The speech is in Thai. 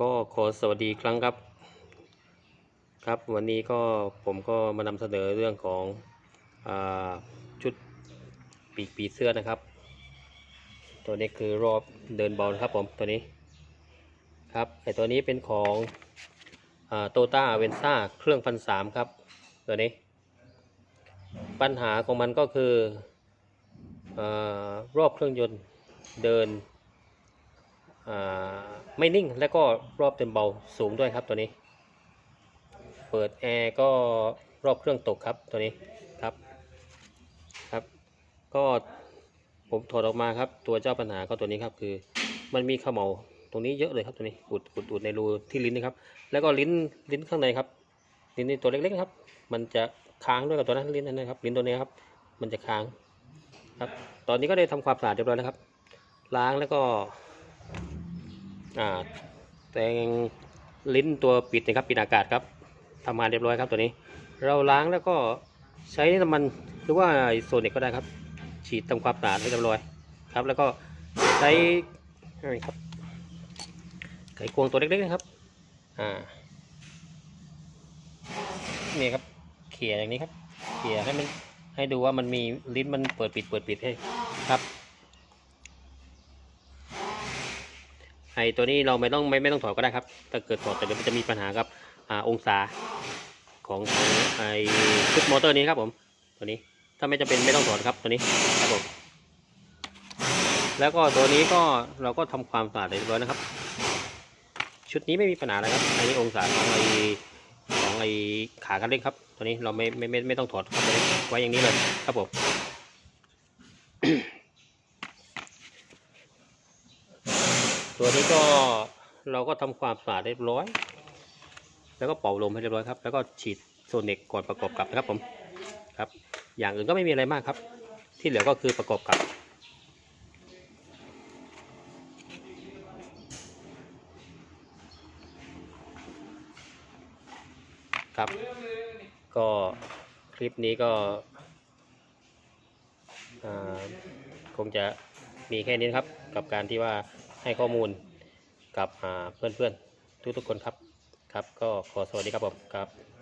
ก็ขอสวัสดีครั้งครับ ครับวันนี้ก็ผมก็มานำเสนอเรื่องของอชุดปีกปีเสื้อนะครับ ตัวนี้คือรอบเดินบานะครับผมตัวนี้ครับไอตัวนี้เป็นของโตต้าเวนซ่าเครื่องพันสามครับ ตัวนี้ ปัญหาของมันก็คืออรอบเครื่องยนต์เดินอ่า ไม่นิ่งและก็รอบเต็มเบาสูงด้วยครับตัวนี้ เปิดแอร์ก็รอบเครื่องตกครับตัวนี้ครับครับ ก็ผมถอดออกมาครับ ตัวเจ้าปัญหาก็ตัวนี้ครับคือ มันมีขมเหลาตรงนี้เยอะเลยครับตัวนี้อุดอุดอุดในรูที่ลิ้นนะครับ แล้วก็ลิ้นลิ้นข้างในครับลิ้นนี่ตัวเล็กๆครับ มันจะค้างด้วยกับตัวนั้นลิ้นนั่นนะครับ ลิ้นตัวนี้ครับ มันจะค้างครับ ตอนนี้ก็ได้ทำความสะอาดเรียบร้อยแล้วครับ ล้างแล้วก็ แตงลิ้นตัวปิดนะครับปิดอากาศครับทำงานเรียบร้อยครับตัวนี้ เราล้างแล้วก็ใช้น้ำมันหรือว่าโซนิกก็ได้ครับ ฉีดทำความสะอาดให้เรียบร้อยครับ แล้วก็ใช้ไรครับไขควงตัวเล็กๆนะครับอ่านี่ครับเขี่ยอย่างนี้ครับเขี่ยให้มันให้ดูว่ามันมีลิ้นมันเปิดปิดเปิดปิดให้ครับ ไอตัวนี้เราไม่ต้องไม่ไม่ต้องถอดก็ได้ครับ ถ้าเกิดถอดแต่เดี๋ยวมันจะมีปัญหากับอ่าองศาของของไอชุดมอเตอร์นี้ครับผมตัวนี้ถ้าไม่จำเป็นไม่ต้องถอดครับตัวนี้ครับผมแล้วก็ตัวนี้ก็เราก็ทำความสะอาดเรียบร้อยนะครับ ชุดนี้ไม่มีปัญหาอะไรครับอันนี้องศาของไอของไอขาคันเร่งครับ ตัวนี้เราไม่ไม่ไม่ไม่ต้องถอดครับไว้อย่างนี้เลยครับผม ตัวนี้ก็เราก็ทำความสะอาดเรียบร้อย แล้วก็เป่าลมให้เรียบร้อยครับ แล้วก็ฉีดโซเนกก่อนประกอบกับนะครับผมครับ อย่างอื่นก็ไม่มีอะไรมากครับ ที่เหลือก็คือประกอบกับครับ ก็คลิปนี้ก็คงจะมีแค่นี้นครับ กับการที่ว่า ให้ข้อมูลกับเพื่อนๆทุกๆคนครับครับ ก็ขอสวัสดีครับผมครับ